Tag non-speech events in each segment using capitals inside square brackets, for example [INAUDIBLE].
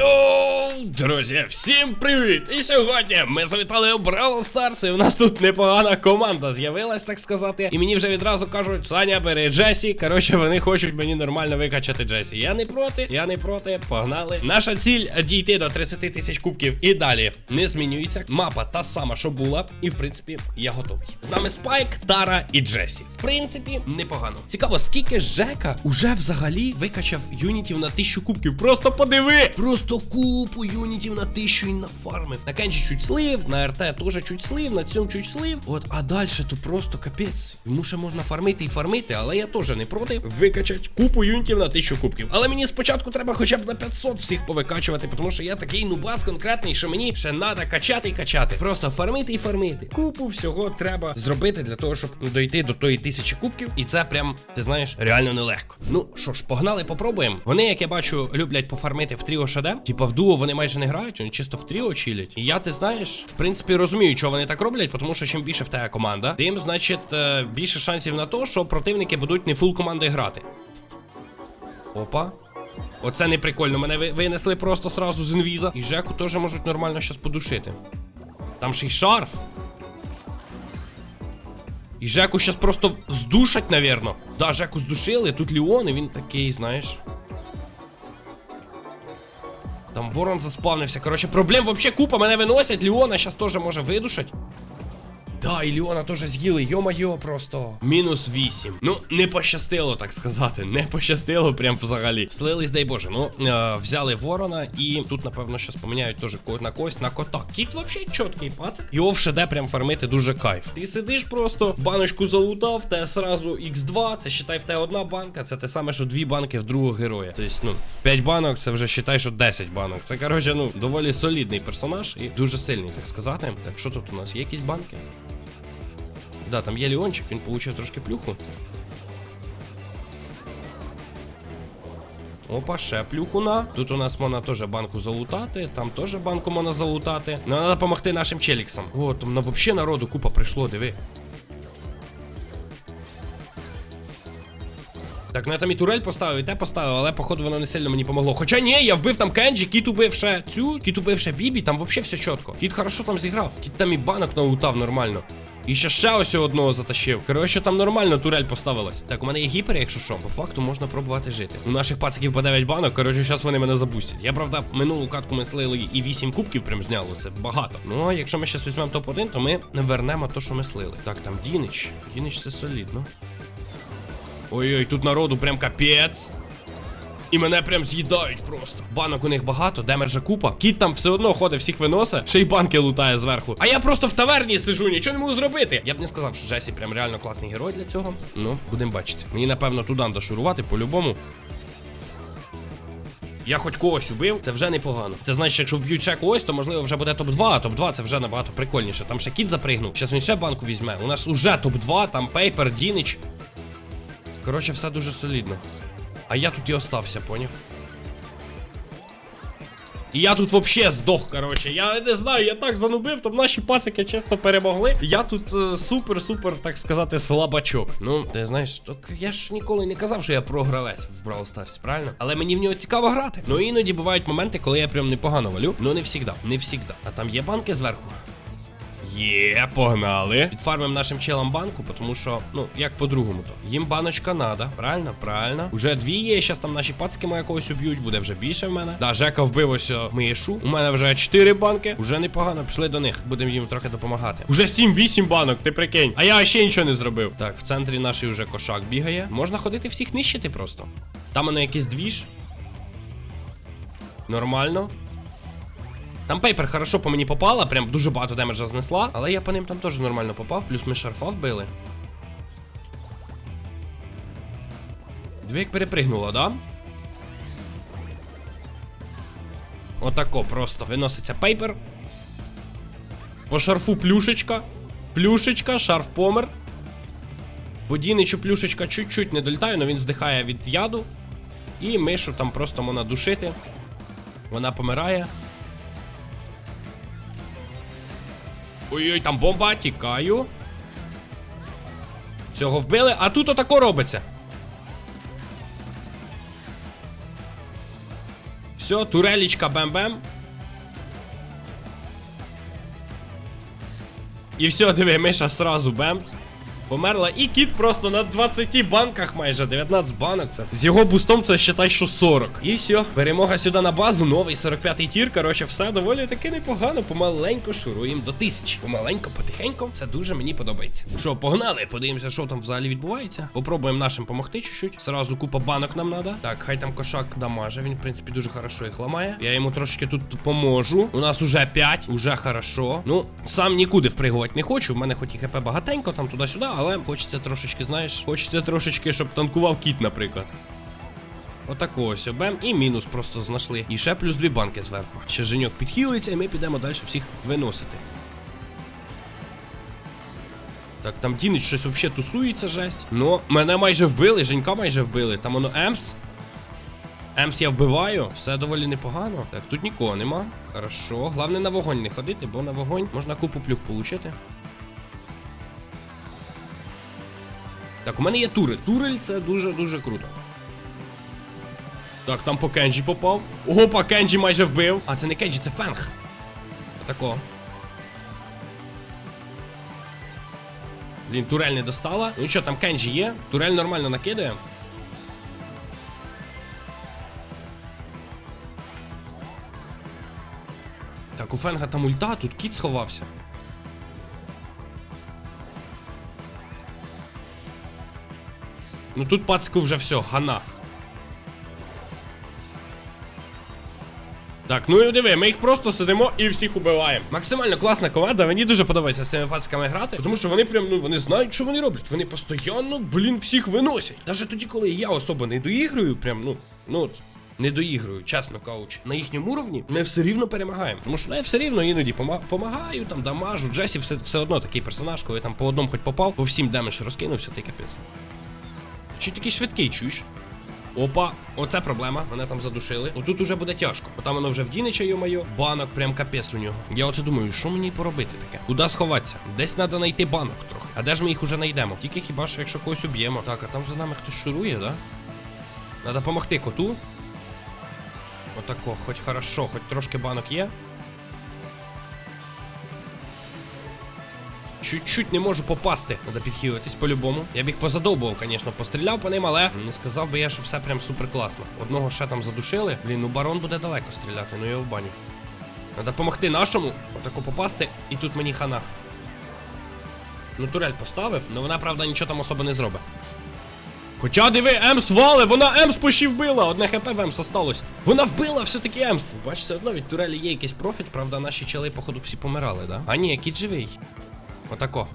Adiós. Друзі, всім привіт! І сьогодні ми завітали у Бравл Старс, і у нас тут непогана команда з'явилась, так сказати. І мені вже відразу кажуть, Саня, бери Джесі. Коротше, вони хочуть мені нормально викачати Джесі. Я не проти, я не проти. Погнали. Наша ціль дійти до 30 тисяч кубків і далі не змінюється. Мапа та сама, що була, і в принципі я готовий. З нами Спайк, Тара і Джесі. В принципі, непогано. Цікаво, скільки Жека уже взагалі викачав юнітів на 1000 кубків. Просто подиви! Просто купу юнітів на 1000 і на фарми. На Кенджі чуть слив, на РТ теж чуть слив, на цьому чуть слив. От, а далі то просто капець. Йому ще можна фармити і фармити, але я теж не проти викачать купу юнітів на 1000 кубків. Але мені спочатку треба хоча б на 500 всіх повикачувати, тому що я такий нубас конкретний, що мені ще треба качати і качати. Просто фармити і фармити. Купу всього треба зробити для того, щоб дойти до тої тисячі кубків. І це прям, ти знаєш, реально нелегко. Ну що ж, погнали, попробуємо. Вони, як я бачу, люблять пофармити в тріо ШД. Типа в дуо вони майже не грають, вони чисто в тріо чилять. І я, ти знаєш, в принципі, розумію, чого вони так роблять, тому що чим більше в тебе команда, тим, значить, е, більше шансів на те, що противники будуть не фул командою грати. Опа. Оце не прикольно. Мене винесли просто сразу з інвіза. І Жеку теж можуть нормально щас подушити. Там ще й шарф. І Жеку щас просто здушать, навірно. Да, Жеку здушили, тут Ліон, і він такий, знаєш. Там ворон заспавнився. Коротше, проблем вообще купа. Мене виносять. Леона, сейчас теж може видушать. Да, і Ліона теж з'їли, йо-майо, просто. Мінус 8. Ну, не пощастило, так сказати. Не пощастило прям взагалі. Слились, дай Боже. Ну, е, взяли ворона, і тут, напевно, щас поміняють теж на кость, на кота. Кіт вообще чіткий пацик. Його в ШД прям фармити дуже кайф. Ти сидиш просто, баночку залутав, те сразу Х2, це считай в те одна банка, це те саме, що дві банки в другого героя. Тобто, ну, 5 банок, це вже считай, що 10 банок. Це, коротше, ну, доволі солідний персонаж і дуже сильний, так сказати. Так, що тут у нас? Є якісь банки? Да, там є Леончик, він получив трошки плюху. Опа, ще плюхуна. Тут у нас можна теж банку залутати, там теж банку можна залутати. Ну, треба допомогти нашим челіксам. О, там на взагалі народу купа прийшло, диви. Так, ну я там і турель поставив, і те поставив, але походу воно не сильно мені помогло. Хоча ні, я вбив там Кенджі, кіт убив ще цю, кіт убив ще Бібі, там взагалі все чітко. Кіт хорошо там зіграв, кіт там і банок налутав нормально. І ще ще ось одного затащив. Коротше, там нормально турель поставилась. Так, у мене є гіпер, якщо що. По факту можна пробувати жити. У наших пациків по 9 банок, коротше, зараз вони мене запустять. Я правда минулу катку ми слили і 8 кубків прям зняло. Це багато. Ну а якщо ми зараз візьмемо топ-1, то ми вернемо то, що ми слили. Так, там Дінич. Дінич це солідно. Ой-ой, тут народу прям капець. І мене прям з'їдають просто. Банок у них багато, демержа купа. Кіт там все одно ходить, всіх виносить, ще й банки лутає зверху. А я просто в таверні сижу, нічого не можу зробити. Я б не сказав, що Джесі прям реально класний герой для цього. Ну, будемо бачити. Мені, напевно, туди треба шурувати по-любому. Я хоч когось убив, це вже непогано. Це значить, якщо вб'ють ще когось, то можливо вже буде топ-2, а топ-2 це вже набагато прикольніше. Там ще кіт запригнув. Зараз він ще банку візьме. У нас уже топ-2, там Пейпер, Дінич. Коротше, все дуже солідно. А я тут і остався, поняв? І я тут вообще здох, коротше. Я не знаю, я так занубив, там наші пацики чесно перемогли. Я тут е, супер-супер, так сказати, слабачок. Ну, ти знаєш, так я ж ніколи не казав, що я програвець в Brawl Stars, правильно? Але мені в нього цікаво грати. Ну іноді бувають моменти, коли я прям непогано валю. Ну не всігда, не всігда. А там є банки зверху. Є, погнали. Підфармимо нашим челам банку, тому що, ну, як по-другому то. Їм баночка надо. Правильно, правильно. Уже дві є. Щас там наші пацки моя когось уб'ють, буде вже більше в мене. Да, Жека вбив ось мишу. У мене вже чотири банки. Уже непогано. Пішли до них. Будемо їм трохи допомагати. Уже 7-8 банок, ти прикинь. А я ще нічого не зробив. Так, в центрі наш вже кошак бігає. Можна ходити всіх нищити просто. Там воно якийсь двіж. Нормально. Там пейпер хорошо по мені попала, прям дуже багато демеджа знесла, але я по ним там теж нормально попав, плюс ми шарфа вбили. Дві як перепригнула, да? Отако просто. Виноситься пейпер. По шарфу плюшечка. Плюшечка, шарф помер. По Діничу плюшечка чуть-чуть не долітає, але він здихає від яду. І мишу там просто можна душити. Вона помирає. Ой-ой, там бомба, тікаю. Цього вбили, а тут отако робиться. Все, турелічка бем-бем. І все, диви, Миша сразу бемс. Померла. І кіт просто на 20 банках майже 19 банок. Це. З його бустом це считай, що 40. І все. Перемога сюди на базу, новий 45-й тір. Коротше, все доволі таки непогано. Помаленько шуруємо до тисячі. Помаленько, потихенько. Це дуже мені подобається. Що, погнали? Подивимося, що там взагалі відбувається. Попробуємо нашим помогти чуть-чуть. Сразу купа банок нам надо. Так, хай там кошак дамаже. Він, в принципі, дуже хорошо їх ламає. Я йому трошки тут поможу. У нас уже 5, уже хорошо. Ну, сам нікуди впригувати не хочу. В мене хоч і хп багатенько, там туди-сюди, але хочеться трошечки, знаєш, хочеться трошечки, щоб танкував кіт, наприклад. Отако ось обем і мінус просто знайшли. І ще плюс дві банки зверху. Ще женьок підхилиться, і ми підемо далі всіх виносити. Так, там Дінич щось взагалі тусується, жесть. Ну, мене майже вбили, Женька майже вбили. Там воно Емс. Емс я вбиваю, все доволі непогано. Так, тут нікого нема. Хорошо. Головне на вогонь не ходити, бо на вогонь можна купу плюх получити. Так, у мене є турель. Турель це дуже-дуже круто. Так, там по Кенджі попав. Ого, Кенджі майже вбив. А це не Кенджі, це Фенг. Отако. Блін, турель не достала. Ну що, там Кенджі є. Турель нормально накидає. Так, у Фенга там ульта, тут кіт сховався. Ну тут пацку вже все, гана. Так, ну і диви, ми їх просто сидимо і всіх убиваємо. Максимально класна команда, мені дуже подобається з цими пацками грати, тому що вони прям, ну вони знають, що вони роблять. Вони постійно, блін, всіх виносять. Навіть тоді, коли я особо не доіграю, прям, ну, ну. Не доіграю, чесно кажучи. На їхньому уровні ми все рівно перемагаємо. Тому що я все рівно іноді пома- помагаю, там дамажу. Джесі все, все одно такий персонаж, коли там по одному хоч попав, по всім демедж розкинувся, ти капець. Чи такий швидкий, чуєш? Опа, оце проблема. Мене там задушили. Отут уже буде тяжко. Бо там воно вже вдінече, йо-моє. Банок, прям капець у нього. Я оце думаю, що мені поробити таке? Куди сховатися? Десь треба знайти банок трохи. А де ж ми їх уже знайдемо? Тільки хіба що якщо когось уб'ємо. Так, а там за нами хтось шурує, да? Треба допомогти коту. Отако, хоч хорошо, хоч трошки банок є. Чуть-чуть не можу попасти. Треба підхилитись по-любому. Я б їх позадовбував, звісно, постріляв по ним, але не сказав би я, що все прям супер класно. Одного ще там задушили. Блін, ну барон буде далеко стріляти, ну я в баню. Треба допомогти нашому, отако попасти, і тут мені хана. Ну, турель поставив, але вона, правда, нічого там особо не зробить. Хоча диви, Емс вали, вона Емс почти вбила. Одне хп в Емс осталось. Вона вбила все-таки Емс. Бачиш, все одно від турелі є якийсь профіт, правда, наші чели, походу, всі помирали, да? А ні, кіт живий. Отако.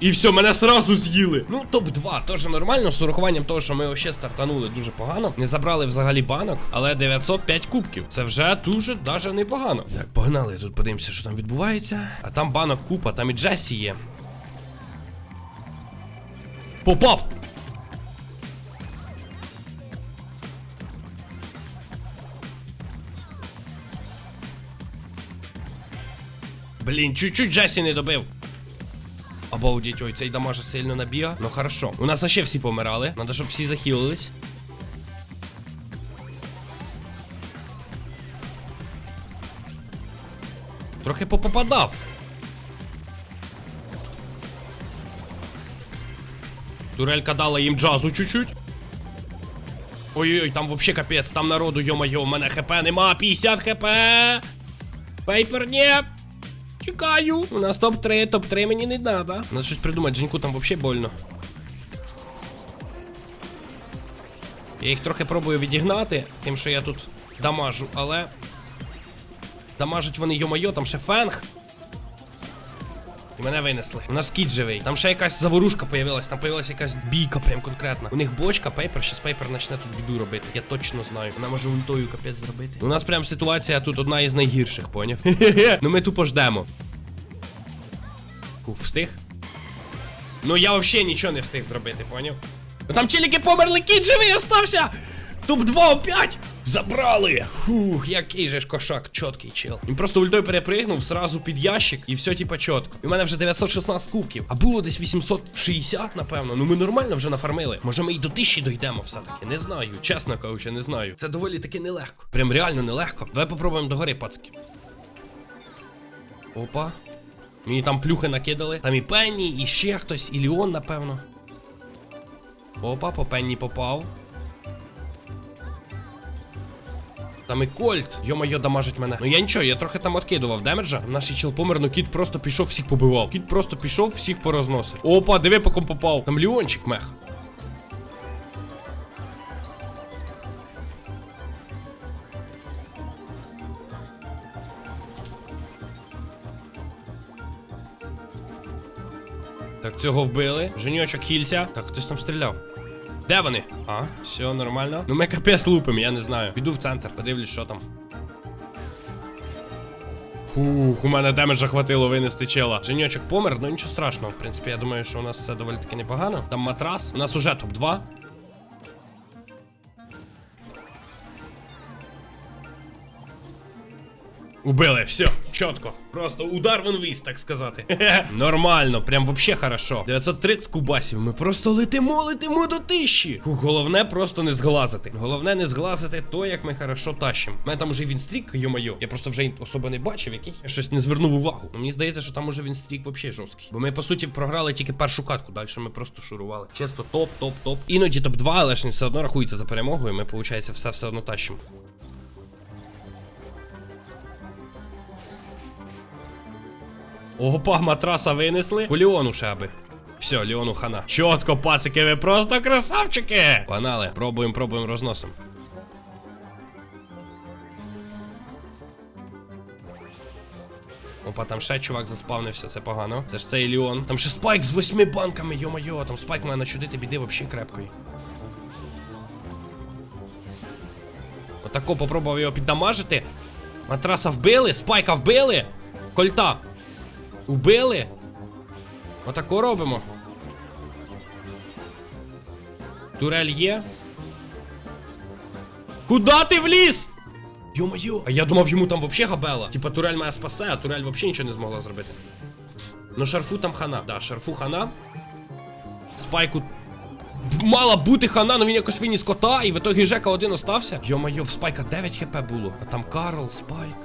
І все, мене сразу з'їли. Ну, топ-2 теж нормально, з урахуванням того, що ми вообще стартанули дуже погано. Не забрали взагалі банок, але 905 кубків. Це вже дуже даже непогано. Так, погнали, тут подивимося, що там відбувається. А там банок купа, там і Джесі є. Попав! Блін, чуть-чуть Джесі не добив. Обалдіть, ой, цей дамаже сильно набіга. Ну хорошо. У нас ще всі помирали. Надо, щоб всі захилились. Трохи попопадав. Турелька дала їм джазу чуть-чуть. Ой-ой-ой, там вообще капець, там народу, йо-моє, у мене хп нема, 50 хп. Пейпер, ні. Чекаю. У нас топ-3, топ-3 мені не надо. Надо щось придумати, Дженьку там вообще больно. Я їх трохи пробую відігнати, тим, що я тут дамажу, але. Дамажуть вони, йо-моє, там ще фенг. І мене винесли. У нас кіт живий. Там ще якась заворушка появилась, там появилася якась бійка прям конкретна. У них бочка, пейпер, щас пейпер почне тут біду робити. Я точно знаю. Вона може ультою капець зробити. У нас прям ситуація тут одна із найгірших, поняв? [LAUGHS] ну ми тупо ждемо. Ку, встиг? Ну я взагалі нічого не встиг зробити, поняв? Ну там челіки померли, кіт живий остався! Топ-2 опять! Забрали! Фух, який же ж кошак, чіткий чел. Він просто ультою перепригнув сразу під ящик і все типа чітко. І в мене вже 916 кубків. А було десь 860, напевно. Ну ми нормально вже нафармили. Може ми й до тисячі дойдемо все-таки. Не знаю. Чесно кажучи, не знаю. Це доволі таки нелегко. Прям реально нелегко. Давай попробуємо догори, пацки. Опа. Мені там плюхи накидали. Там і Пенні, і ще хтось, і Ліон, напевно. Опа, по Пенні попав. Там і Кольт. Йо-моє, дамажить мене. Ну я нічого, я трохи там откидував демеджа. Наш чел помер, ну кіт просто пішов, всіх побивав. Кіт просто пішов, всіх порозносив. Опа, диви, по ком попав. Там Ліончик мех. Так, цього вбили. Женьочок хілься. Так, хтось там стріляв. Де вони? А, все нормально. Ну ми капець лупимо, я не знаю. Піду в центр, подивлюсь, що там. Фух, у мене демеджа хватило винести чела. Женьочок помер, ну нічого страшного. В принципі, я думаю, що у нас все доволі таки непогано. Там матрас. У нас уже топ-2. Убили, все, чітко. Просто удар в інвіз, так сказати. [LAUGHS] Нормально, прям вообще хорошо. 930 кубасів. Ми просто летимо, летимо до тисячі. Головне просто не зглазити. Головне не зглазити то, як ми хорошо тащимо. У мене там уже вінстрік, йо-моє. Я просто вже особо не бачив, який. Я щось не звернув увагу. Ну, мені здається, що там уже вінстрік вообще жорсткий. Бо ми, по суті, програли тільки першу катку. Далі ми просто шурували. Чисто топ, топ, топ. Іноді топ-2, але ж не все одно рахується за перемогою. Ми, виходить, все все одно тащимо. Опа, матраса винесли. По Ліону ще аби. Все, Ліону хана. Чотко, пацики, ви просто красавчики! Погнали, пробуємо, пробуємо, розносимо. Опа, там ще чувак заспавнився, це погано. Це ж цей Ліон. Там ще спайк з восьми банками, йо-моє, там спайк має начудити біди вообще крепкої. Отако попробував його піддамажити. Матраса вбили, спайка вбили. Кольта. Убили? Отако робимо. Турель є. Куда ти вліз? Йо-моє! А я думав, йому там вообще габела. Типа турель мене спасе, а турель вообще нічого не змогла зробити. Ну, шарфу там хана. Да, шарфу хана. Спайку. Мала бути хана, ну він якось виніс кота, і в итогі Жека один остався. Йо-моє, в спайка 9 хп було. А там Карл, спайк.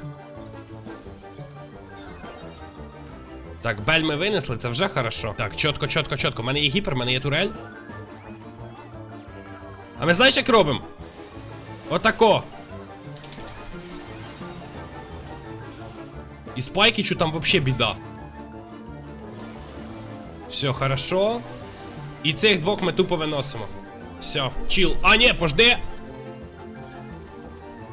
Так, бель ми винесли, це вже хорошо. Так, чітко, чітко, чітко. У мене є гіпер, у мене є турель. А ми знаєш, як робимо? Отако. І спайкічу там вообще біда. Все, хорошо. І цих двох ми тупо виносимо. Все, чіл. А, ні, пожди.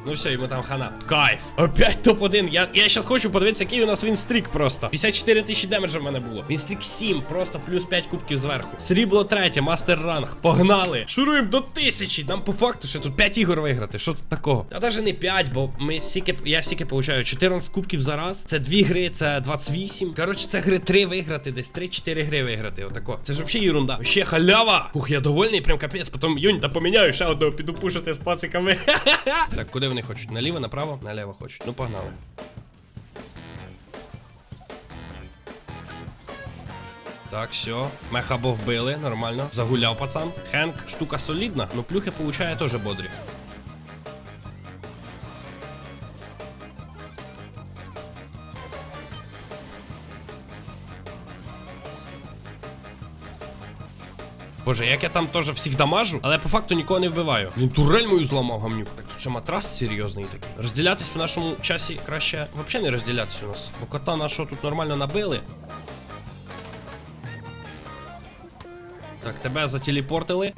Ну все, йому там хана. Кайф. Опять топ-1. Я я зараз хочу подивитися, який у нас вінстрік просто. 54 тисячі демеджа в мене було. Вінстрік 7, просто плюс 5 кубків зверху. Срібло третє, мастер ранг. Погнали. Шуруємо до тисячі. Нам по факту ще тут 5 ігор виграти. Що тут такого? Та навіть не 5, бо ми сіки, я сіки получаю 14 кубків за раз. Це 2 гри, це 28. Коротше, це гри 3 виграти, десь 3-4 гри виграти. Отако. Це ж взагалі ерунда. Ще халява. Ух, я довольний, прям капець. Потім юнь, поміняю ще одного, піду пушити з пациками. [LAUGHS] Так, куди вони хочуть? Наліво, направо? Наліво хочуть. Ну, погнали. Так, все. Мехабо вбили, нормально. Загуляв пацан. Хенк, штука солідна, но плюхи получає теж бодрі. Боже, як я там теж всіх дамажу, але по факту нікого не вбиваю. Він турель мою зламав гамнюк. Так тут ще матрас серйозний такий. Розділятись в нашому часі краще взагалі не розділятися у нас. Бо кота нашого тут нормально набили. Так, тебе зателепортили.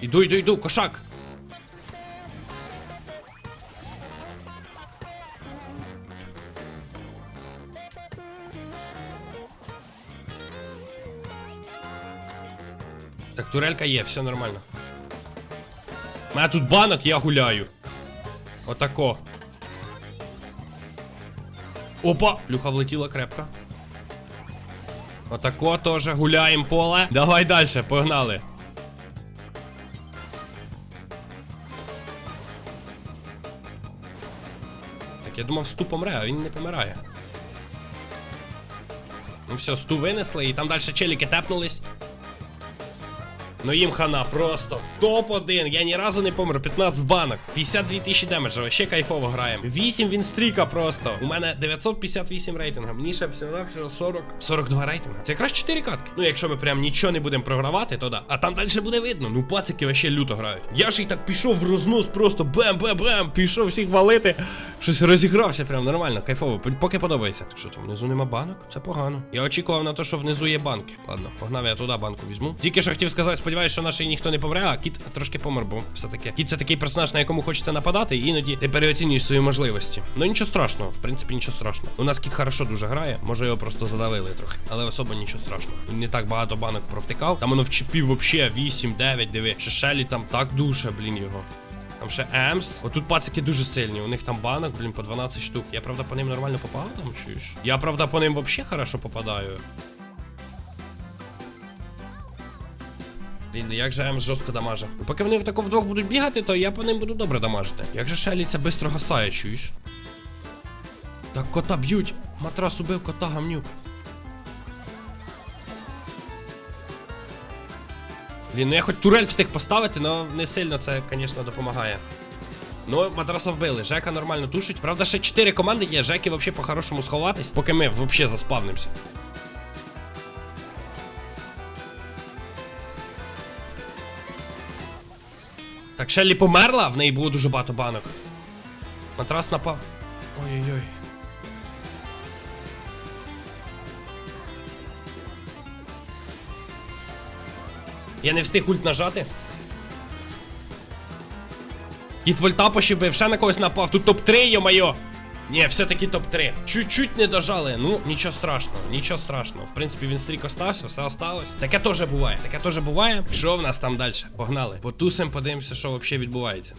Іду, іду, іду, кошак. Турелька є, все нормально. У мене тут банок, я гуляю. Отако. Опа! Плюха влетіла крепко. Отако теж гуляємо поле. Давай далі, погнали. Так, я думав, сту помре, а він не помирає. Ну все, сту винесли, і там далі челіки тепнулись. Ну їм хана просто. Топ-1. Я ні разу не помер. 15 банок. 52 тисячі демеджа. Вообще кайфово граємо. 8 вінстріка просто. У мене 958 рейтинга. Мені ще всього всього 40. 42 рейтинга. Це якраз 4 катки. Ну, якщо ми прям нічого не будемо програвати, то да. А там далі буде видно. Ну, пацики вообще люто грають. Я ж і так пішов в рознос, просто бем-бем-бем. Пішов всіх валити. Щось розігрався прям нормально, кайфово. Поки подобається. Що там, внизу нема банок? Це погано. Я очікував на те, що внизу є банки. Ладно, погнав я туди банку візьму. Тільки що хотів сказати, сподіваюся, що наш ніхто не помре, а кіт трошки помер, бо все-таки. Кіт це такий персонаж, на якому хочеться нападати, і іноді ти переоцінюєш свої можливості. Ну нічого страшного, в принципі, нічого страшного. У нас кіт хорошо дуже грає, може його просто задавили трохи. Але особо нічого страшного. Не так багато банок провтикав. Там воно вчепів вообще 8, 9, диви. Ще Шелі там так душе, блін, його. Там ще Емс. Отут пацики дуже сильні. У них там банок, блін, по 12 штук. Я правда по ним нормально попав там, чуєш? Я правда по ним вообще хорошо попадаю. Блін, як же Емс жорстко дамаже. Ну, Поки вони тако вдвох будуть бігати, то я по ним буду добре дамажити. Як же Шелі це бистро гасає, чуєш? Так кота б'ють. Матрас убив кота гамнюк. Блін, ну я хоч турель встиг поставити, але не сильно це, звісно, допомагає. Ну, матраса вбили. Жека нормально тушить. Правда, ще 4 команди є. Жеки взагалі по-хорошому сховатись, поки ми взагалі заспавнимося. Так, Шеллі померла, в неї було дуже багато банок. Матрас напав. Ой-ой-ой. Я не встиг ульт нажати. Кіт вольта пощебив, ще на когось напав. Тут топ-3, йо-майо. Ні, все-таки топ-3. Чуть-чуть не дожали. Ну, нічого страшного, нічого страшного. В принципі, він стрік остався, все осталось. Таке теж буває. Таке теж буває. Що в нас там далі? Погнали. Потусим, подивимося, що взагалі відбувається.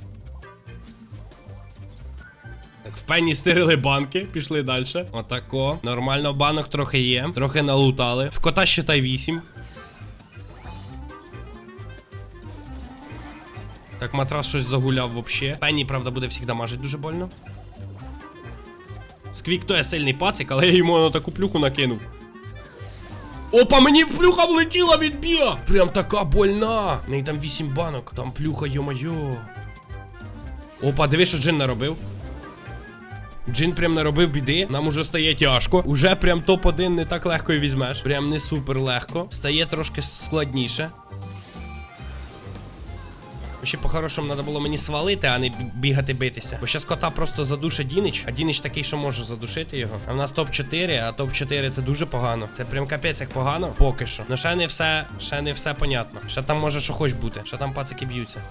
Так, в пені стирили банки, пішли далі. Отако. Нормально, банок трохи є. Трохи налутали. В кота считай 8. Так, матрас щось загуляв вообще. Пенні, правда, буде всіх дамажить дуже больно. Сквік то є сильний пацик, але я йому на таку плюху накинув. Опа, мені плюха влетіла від біа! Прям така больна. В неї там 8 банок, там плюха, йо-майо. Опа, диви, що Джин наробив. Джин прям наробив біди, нам уже стає тяжко. Уже прям топ-1 не так легко і візьмеш. Прям не супер легко. Стає трошки складніше. Ще по-хорошому треба було мені свалити, а не бігати битися. Бо щас кота просто задушить Дінич, а Дінич такий, що може задушити його. А в нас топ-4, а топ-4 це дуже погано. Це прям капець як погано. Поки що. Ну ще не все, ще не все понятно. Ще там може що хоч бути. Ще там пацики б'ються.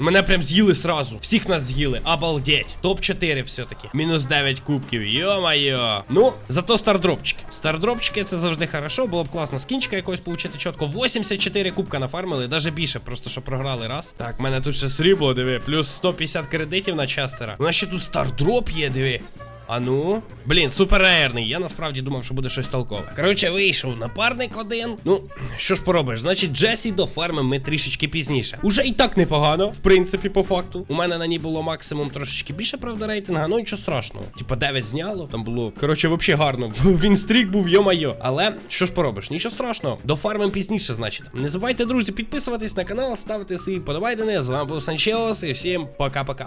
Мене прям з'їли сразу. Всіх нас з'їли. Обалдеть. Топ-4 все-таки. Мінус 9 кубків. Йо-майо. Ну, зато стардропчики. Стардропчики це завжди хорошо. Було б класно скінчика якогось получити чітко. 84 кубка нафармили, навіть більше, просто що програли раз. Так, в мене тут ще срібло, диви. Плюс 150 кредитів на частера. У нас ще тут стардроп є, диви. А ну, блін, супер рейерний. Я насправді думав, що буде щось толкове. Коротше, вийшов напарник один. Ну, що ж поробиш? Значить, Джесі до ферми ми трішечки пізніше. Уже і так непогано, в принципі, по факту. У мене на ній було максимум трошечки більше, правда, рейтинга, ну нічого страшного. Типа 9 зняло, там було. Коротше, взагалі гарно. [LAUGHS] Він стрік був, йо-майо. Але що ж поробиш? Нічого страшного. До фарми пізніше, значить. Не забувайте, друзі, підписуватись на канал, ставити свої подобайдени. З вами був Санчелос і всім пока-пока.